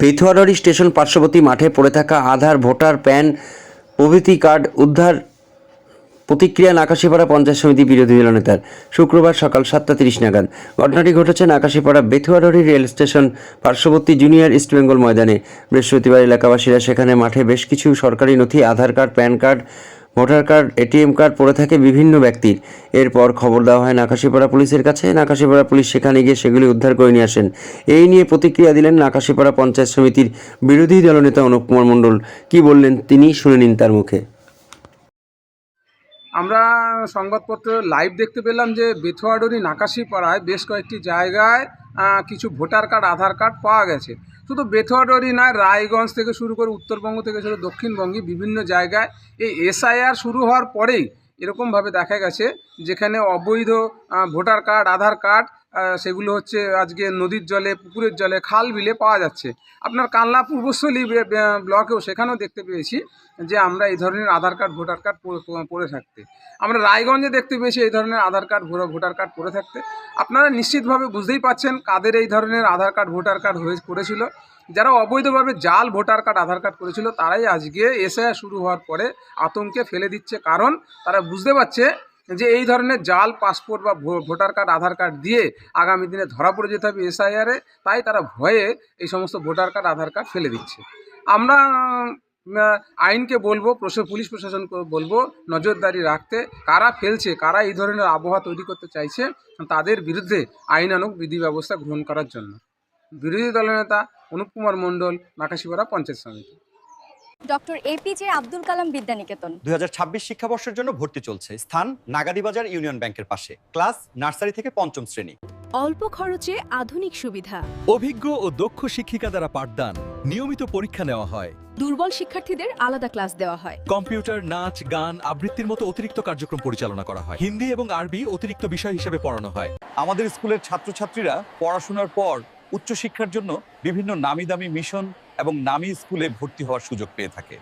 Bethuari station পার্শ্ববর্তী মাঠে পড়ে থাকা আধার, ভোটার, প্যান, প্রভৃতি কার্ড উদ্ধার প্রতিক্রিয়া নাকাশিপাড়া পঞ্চায়েত সমিতি বিরোধী দলনেতার। শুক্রবার সকাল সাতটা তিরিশ নাগাদ ঘটনাটি ঘটেছে নাকাশিপাড়া বেথুয়ারি রেল স্টেশন পার্শ্ববর্তী জুনিয়র ইস্টবেঙ্গল ময়দানে। বৃহস্পতিবার এলাকাবাসীরা সেখানে মাঠে বেশ কিছু সরকারি নথি, Aadhaar card, PAN card voter card, ATM card পড়ে থাকে বিভিন্ন ব্যক্তির। এরপর খবর দেওয়া হয় নাকাশিপাড়া পুলিশের কাছে। নাকাশিপাড়া পুলিশ সেখানে গিয়ে সেগুলি উদ্ধার করে নিয়ে আসেন। এই নিয়ে প্রতিক্রিয়া দিলেন নাকাশিপাড়া পঞ্চায়েত সমিতির বিরোধী দলনেতা অনুপ কুমার মণ্ডল। কি বললেন তিনি, শুনে নিন তার মুখে। আমরা সংবাদপত্র লাইভ দেখতে পেলাম যে বেথুয়াডরি নাকাশিপাড়ায় বেশ কয়েকটি জায়গায় কিছু ভোটার কার্ড, আধার কার্ড পাওয়া গেছে। শুধু বেথুয়াডরি নয়, রায়গঞ্জ থেকে শুরু করে উত্তরবঙ্গ থেকে শুরু দক্ষিণবঙ্গে বিভিন্ন জায়গায়। এই এসআইআর শুরু হওয়ার পরেই এরকমভাবে দেখা গেছে, যেখানে অবৈধ ভোটার কার্ড, আধার কার্ড সেগুলো হচ্ছে আজকে নদীর জলে, পুকুরের জলে খাল বিলে পাওয়া যাচ্ছে। আপনার কানলা পূর্বস্থলী ব্লকেও সেখানেও দেখতে পেয়েছি যে আমরা এই ধরনের আধার কার্ড, ভোটার কার্ড পড়ে- থাকতে। আমরা রায়গঞ্জে দেখতে পেয়েছি এই ধরনের আধার কার্ড ভোটার কার্ড পড়ে থাকতে। আপনারা নিশ্চিতভাবে বুঝতেই পাচ্ছেন কাদের এই ধরনের আধার কার্ড, ভোটার কার্ড হয়ে, করেছিল। যারা অবৈধভাবে জাল, ভোটার কার্ড, আধার কার্ড করেছিল, তারাই আজকে এসে শুরু হওয়ার পরে আতঙ্কে ফেলে দিচ্ছে। কারণ তারা বুঝতে পারছে যে এই ধরনের জাল, পাসপোর্ট বা ভোটার কার্ড, আধার কার্ড দিয়ে আগামী দিনে ধরা পড়ে যেতে হবে এসআইআরে তাই তারা ভয়ে এই সমস্ত ভোটার কার্ড, আধার কার্ড ফেলে দিচ্ছে। আমরা আইনকে বলব পুলিশ প্রশাসনকে বলব, নজরদারি রাখতে। কারা ফেলছে, কারা এই ধরনের আবহাওয়া তৈরি করতে চাইছে, তাদের বিরুদ্ধে আইনানুগ বিধি ব্যবস্থা গ্রহণ করার জন্য। বিরোধী দলনেতা অনুপ কুমার মণ্ডল নাকাশিপাড়া পঞ্চায়েত সমিতি। Doctor APJ Abdul Kalam Vidyaniketan. দুই হাজার শিক্ষাবর্ষের জন্য ভর্তি চলছে। স্থান নাগাদিবাজার ইউনিয়ন ব্যাংকের পাশে। ক্লাস নার্সারি থেকে পঞ্চম শ্রেণি। অল্প খরচে আধুনিক সুবিধা। অভিজ্ঞ ও দক্ষ শিক্ষিকা দ্বারা পাঠদান। নিয়মিত পরীক্ষা নেওয়া হয়। দুর্বল শিক্ষার্থীদের আলাদা ক্লাস দেওয়া হয়। কম্পিউটার নাচ গান আবৃত্তির মতো অতিরিক্ত কার্যক্রম পরিচালনা করা হয়। হিন্দি এবং আরবি অতিরিক্ত বিষয় হিসেবে পড়ানো হয়। আমাদের স্কুলের ছাত্রছাত্রীরা পড়াশোনার পর উচ্চশিক্ষার জন্য বিভিন্ন নামি দামি মিশন এবং নামি স্কুলে ভর্তি হওয়ার সুযোগ পেয়ে থাকে।